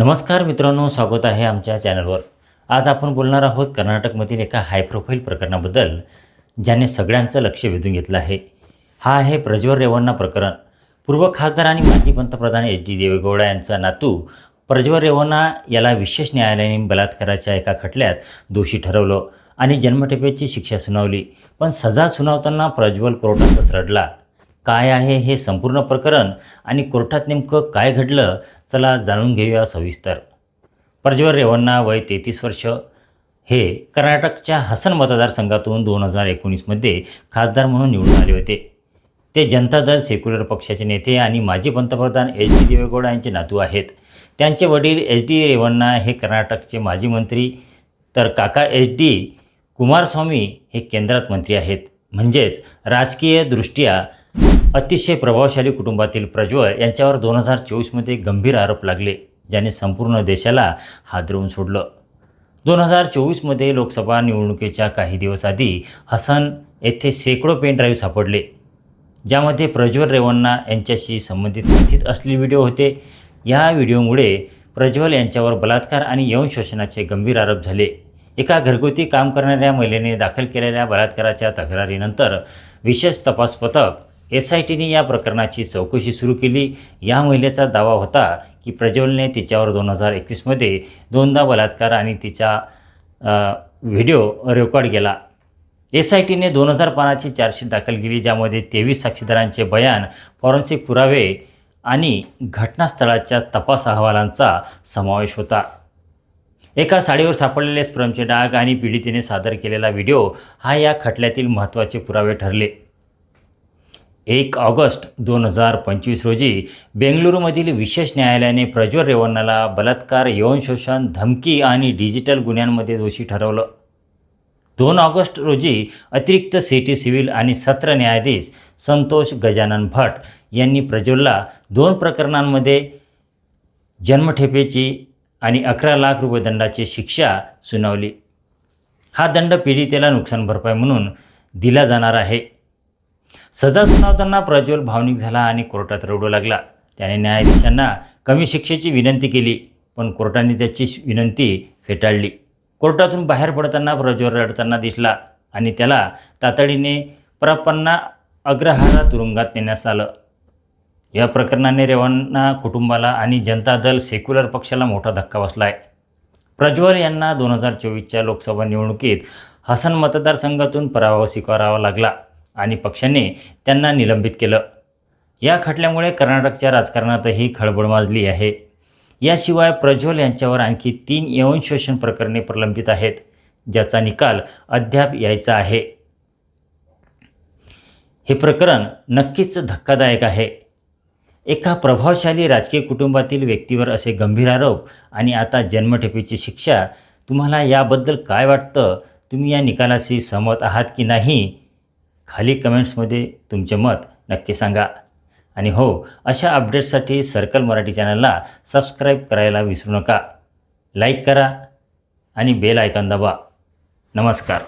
नमस्कार मित्रांनो स्वागत आहे आमच्या चॅनलवर. आज आपण बोलणार आहोत कर्नाटकमधील एका हाय प्रोफाईल प्रकरणाबद्दल ज्याने सगळ्यांचं लक्ष वेधून घेतलं आहे. हा आहे प्रज्वल रेवण्णा प्रकरण. पूर्व खासदार आणि माजी पंतप्रधान एच डी देवेगौडा यांचा नातू प्रज्वल रेवण्णा याला विशेष न्यायालयाने बलात्काराच्या एका खटल्यात दोषी ठरवलं आणि जन्मठेपेची शिक्षा सुनावली. पण सजा सुनावताना प्रज्वल कोर्टातच रडला काय आहे हे संपूर्ण प्रकरण आणि कोर्टात नेमकं काय घडलं चला जाणून घेऊया सविस्तर. प्रज्वल रेवण्णा वय तेहतीस वर्ष. हे कर्नाटकच्या हसन मतदारसंघातून दोन हजार एकोणीसमध्ये खासदार म्हणून निवडून आले होते. ते जनता दल सेक्युलर पक्षाचे नेते आणि माजी पंतप्रधान एच डी देवेगौडा यांचे नातू आहेत. त्यांचे वडील एच डी रेवण्णा हे कर्नाटकचे माजी मंत्री तर काका एच डी कुमारस्वामी हे केंद्रात मंत्री आहेत. म्हणजेच राजकीयदृष्ट्या अतिशय प्रभावशाली कुटुंबातील प्रज्वल यांच्यावर दोन हजार चोवीसमध्ये गंभीर आरोप लागले ज्याने संपूर्ण देशाला हादरवून सोडलं. दोन हजार चोवीसमध्ये लोकसभा निवडणुकीच्या काही दिवस आधी हसन येथे शेकडो पेन ड्राईव्ह सापडले ज्यामध्ये प्रज्वल रेवण्णा यांच्याशी संबंधित कथित असलेले व्हिडिओ होते. या व्हिडिओमुळे प्रज्वल यांच्यावर बलात्कार आणि यौन शोषणाचे गंभीर आरोप झाले. एका घरगुती काम करणाऱ्या महिलेने दाखल केलेल्या बलात्काराच्या तक्रारीनंतर विशेष तपास पथक एस आय टीने या प्रकरणाची चौकशी सुरू केली. या महिलेचा दावा होता की प्रज्वलने तिच्यावर दोन हजार एकवीसमध्ये दोनदा बलात्कार आणि तिचा व्हिडिओ रेकॉर्ड केला. एस आय टीने दोन हजार पानाची चार्जशीट दाखल केली ज्यामध्ये तेवीस साक्षीदारांचे बयान फॉरेन्सिक पुरावे आणि घटनास्थळाच्या तपास अहवालांचा समावेश होता. एका साडीवर सापडलेले स्प्रमचे डाग आणि पीडितेने सादर केलेला व्हिडिओ हा या खटल्यातील महत्त्वाचे पुरावे ठरले. एक ऑगस्ट दोन हजार पंचवीस रोजी बेंगलुरूमधील विशेष न्यायालयाने प्रज्वल रेवन्नाला बलात्कार यौन शोषण धमकी आणि डिजिटल गुन्ह्यांमध्ये दोषी ठरवलं. दोन ऑगस्ट रोजी अतिरिक्त सिटी सिव्हिल आणि सत्र न्यायाधीश संतोष गजानन भट यांनी प्रज्वलला दोन प्रकरणांमध्ये जन्मठेपेची आणि अकरा लाख रुपये दंडाची शिक्षा सुनावली. हा दंड पीडितेला नुकसान भरपाई म्हणून दिला जाणार आहे. सजा सुनावताना प्रज्वल भावनिक झाला आणि कोर्टात रडू लागला. त्याने न्यायाधीशांना कमी शिक्षेची विनंती केली पण कोर्टाने त्याची विनंती फेटाळली. कोर्टातून बाहेर पडताना प्रज्वल रडताना दिसला आणि त्याला तातडीने प्रपन्ना अग्रहारा तुरुंगात नेण्यास आलं. या प्रकरणाने रेवण्णा कुटुंबाला आणि जनता दल सेक्युलर पक्षाला मोठा धक्का बसला आहे प्रज्वल यांना दोन हजार चोवीसच्या लोकसभा निवडणुकीत हसन मतदारसंघातून पराभव स्वीकारावा लागला. आणि पक्षाने त्यांना निलंबित केलं. या खटल्यामुळे कर्नाटकच्या राजकारणातही खळबळ माजली आहे. याशिवाय प्रज्वल यांच्यावर आणखी तीन यौन शोषण प्रकरणे प्रलंबित आहेत ज्याचा निकाल अद्याप यायचा आहे. हे प्रकरण नक्कीच धक्कादायक आहे. एका प्रभावशाली राजकीय कुटुंबातील व्यक्तीवर असे गंभीर आरोप आणि आता जन्मठेपेची शिक्षा तुम्हाला याबद्दल काय वाटतं? तुम्ही या निकालाशी सहमत आहात की नाही? खाली कमेंट्समध्ये तुमचे मत नक्की सांगा. आणि हो अशा अपडेट्ससाठी सर्कल मराठी चॅनलला सबस्क्राईब करायला विसरू नका. लाईक करा आणि बेल आयकॉन दाबा. नमस्कार.